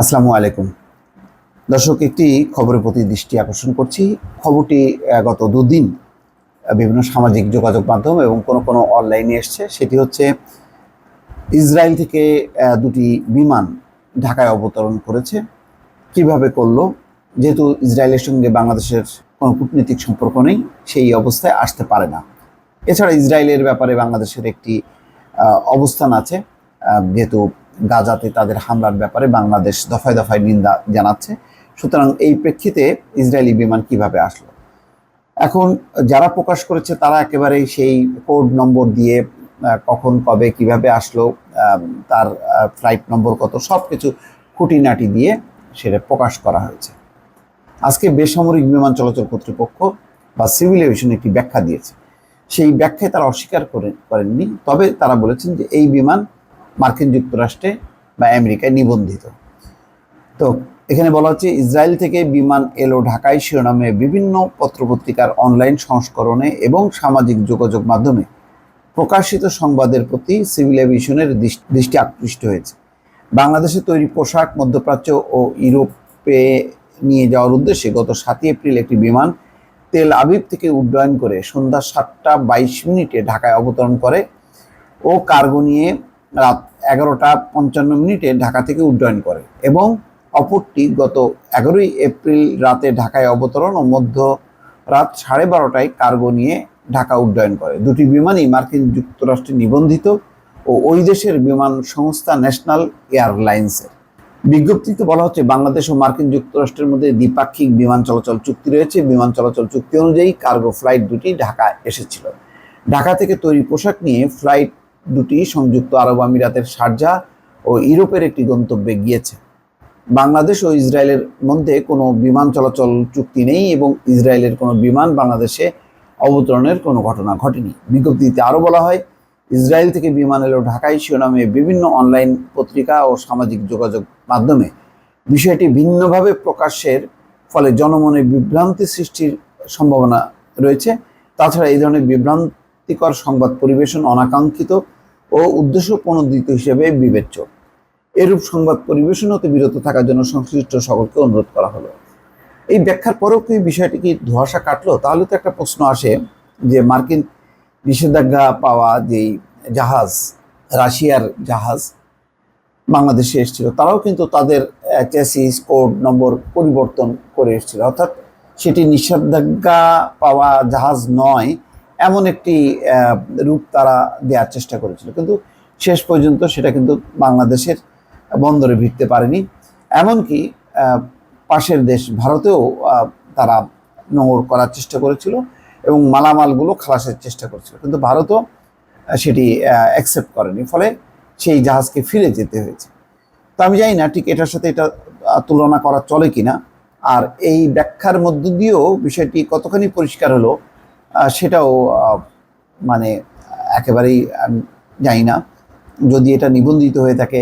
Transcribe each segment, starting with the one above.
আসসালামু আলাইকুম। দর্শক, একটি খবরের প্রতি দৃষ্টি আকর্ষণ করছি। খবরটি গত দুদিন বিভিন্ন সামাজিক যোগাযোগ মাধ্যম এবং কোনো কোনো অনলাইনে এসছে। সেটি হচ্ছে, ইসরায়েল থেকে দুটি বিমান ঢাকায় অবতরণ করেছে। কীভাবে করল? যেহেতু ইসরায়েলের সঙ্গে বাংলাদেশের কোনো কূটনীতিক সম্পর্ক নেই, সেই অবস্থায় আসতে পারে না। এছাড়া ইসরায়েলের ব্যাপারে বাংলাদেশের একটি অবস্থান আছে। যেহেতু গাজাতে তাদের হামলার ব্যাপারে বাংলাদেশ দফায় দফায় নিন্দা জানাচ্ছে। সুতরাং এই প্রেক্ষিতে ইসরায়েলি বিমান কীভাবে আসলো? এখন যারা প্রকাশ করেছে তারা একেবারে সেই কোড নম্বর দিয়ে কখন, কবে, কীভাবে আসলো তার ফ্লাইট নম্বর কত সব কিছু খুঁটিনাটি দিয়ে সেটা প্রকাশ করা হয়েছে। আজকে বেসামরিক বিমান চলাচল কর্তৃপক্ষ বা সিভিল এভিয়েশন একটি ব্যাখ্যা দিয়েছে। সেই ব্যাখ্যায় তারা অস্বীকার করে, করেননি, তবে তারা বলেছেন যে এই বিমান মার্কিন যুক্তরাষ্ট্রে বা আমেরিকায় নিবন্ধিত। তো এখানে বলা হচ্ছে, ইসরায়েল থেকে বিমান এলো ঢাকায়, শিরোনামে বিভিন্ন পত্রপত্রিকার অনলাইন সংস্করণে এবং সামাজিক যোগাযোগ মাধ্যমে প্রকাশিত সংবাদের প্রতি সিভিল এভিয়েশনের দৃষ- দৃষ্টি আকৃষ্ট হয়েছে। বাংলাদেশে তৈরি পোশাক মধ্যপ্রাচ্য ও ইউরোপে নিয়ে যাওয়ার উদ্দেশ্যে গত সাতই এপ্রিল একটি বিমান তেল আবিব থেকে উড্ডয়ন করে সন্ধ্যা সাতটা বাইশ মিনিটে ঢাকায় অবতরণ করে ও কার্গো নিয়ে রাত এগারোটা পঞ্চান্ন মিনিটে ঢাকা থেকে উড্ডয়ন করে এবং অপরটি গত এগারোই এপ্রিল রাতে ঢাকায় অবতরণ ও মধ্য রাত সাড়ে বারোটায় কার্গো নিয়ে ঢাকা উড্ডয়ন করে। দুটি বিমানই মার্কিন যুক্তরাষ্ট্রে নিবন্ধিত ও ওই দেশের বিমান সংস্থা ন্যাশনাল এয়ারলাইন্সের। বিজ্ঞপ্তিতে বলা হচ্ছে, বাংলাদেশ ও মার্কিন যুক্তরাষ্ট্রের মধ্যে দ্বিপাক্ষিক বিমান চলাচল চুক্তি রয়েছে। বিমান চলাচল চুক্তি অনুযায়ী কার্গো ফ্লাইট দুটি ঢাকা এসেছিল। ঢাকা থেকে তৈরি পোশাক নিয়ে ফ্লাইট দুটি সংযুক্ত আরব আমিরাতের শারজা ও ইউরোপের একটি গন্তব্যে গিয়েছে। বাংলাদেশ ও ইসরায়েলের মধ্যে কোনো বিমান চলাচল চুক্তি নেই এবং ইসরায়েলের কোনো বিমান বাংলাদেশে অবতরণের কোনো ঘটনা ঘটেনি। বিজ্ঞপ্তিতে আরও বলা হয়, ইসরায়েল থেকে বিমান এলো ঢাকায়, শিরোনামে বিভিন্ন অনলাইন পত্রিকা ও সামাজিক যোগাযোগ মাধ্যমে। বিষয়টি ভিন্নভাবে প্রকাশের ফলে জনমনে বিভ্রান্তি সৃষ্টির সম্ভাবনা রয়েছে। তাছাড়া এই ধরনের বিভ্রান্তিকর সংবাদ পরিবেশন অনাকাঙ্ক্ষিত ও উদ্দেশ্য প্রণোদিত হিসেবে বিবেচ্য। এরূপ সংবাদ পরিবেশন হতে বিরত থাকার জন্য সংশ্লিষ্ট সকলকে অনুরোধ করা হলো। এই ব্যাখ্যার পরেও কি বিষয়টি কি ধোঁয়াশা কাটলো? তাহলে তো একটা প্রশ্ন আসে যে মার্কিন নিষেধাজ্ঞা পাওয়া যেই জাহাজ, রাশিয়ার জাহাজ বাংলাদেশে এসেছিল, তারাও কিন্তু তাদের চ্যাসিস কোড নম্বর পরিবর্তন করে এসেছিল। অর্থাৎ সেটি নিষেধাজ্ঞা পাওয়া জাহাজ নয় এমন একটি রূপ তারা দেওয়ার চেষ্টা করেছিল। কিন্তু শেষ পর্যন্ত সেটা কিন্তু বাংলাদেশের বন্দরে ভিড়তে পারেনি। এমনকি পাশের দেশ ভারতেও তারা নোংর করার চেষ্টা করেছিল এবং মালামালগুলো খালাসের চেষ্টা করেছিল। কিন্তু ভারতও সেটি অ্যাকসেপ্ট করেনি। ফলে সেই জাহাজকে ফিরে যেতে হয়েছে। তো আমি জানি না ঠিক এটার সাথে এটা তুলনা করা চলে কিনা। আর এই ব্যাখ্যার মধ্য দিয়েও বিষয়টি কতখানি পরিষ্কার হলো সেটাও মানে একেবারেই জানি না। যদি এটা নিবন্ধিত হয়ে থাকে,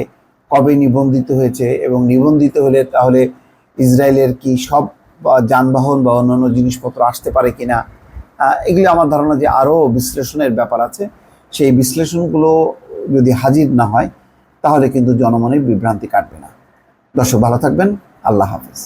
কবে নিবন্ধিত হয়েছে এবং নিবন্ধিত হলে তাহলে ইসরায়েলের কি সব যানবাহন বা অন্যান্য জিনিসপত্র আসতে পারে কিনা এগুলি আমার ধারণা যে আরও বিশ্লেষণের ব্যাপার আছে। সেই বিশ্লেষণগুলো যদি হাজির না হয়, তাহলে কিন্তু জনমনের বিভ্রান্তি কাটবে না। দর্শক ভালো থাকবেন। আল্লাহ হাফিজ।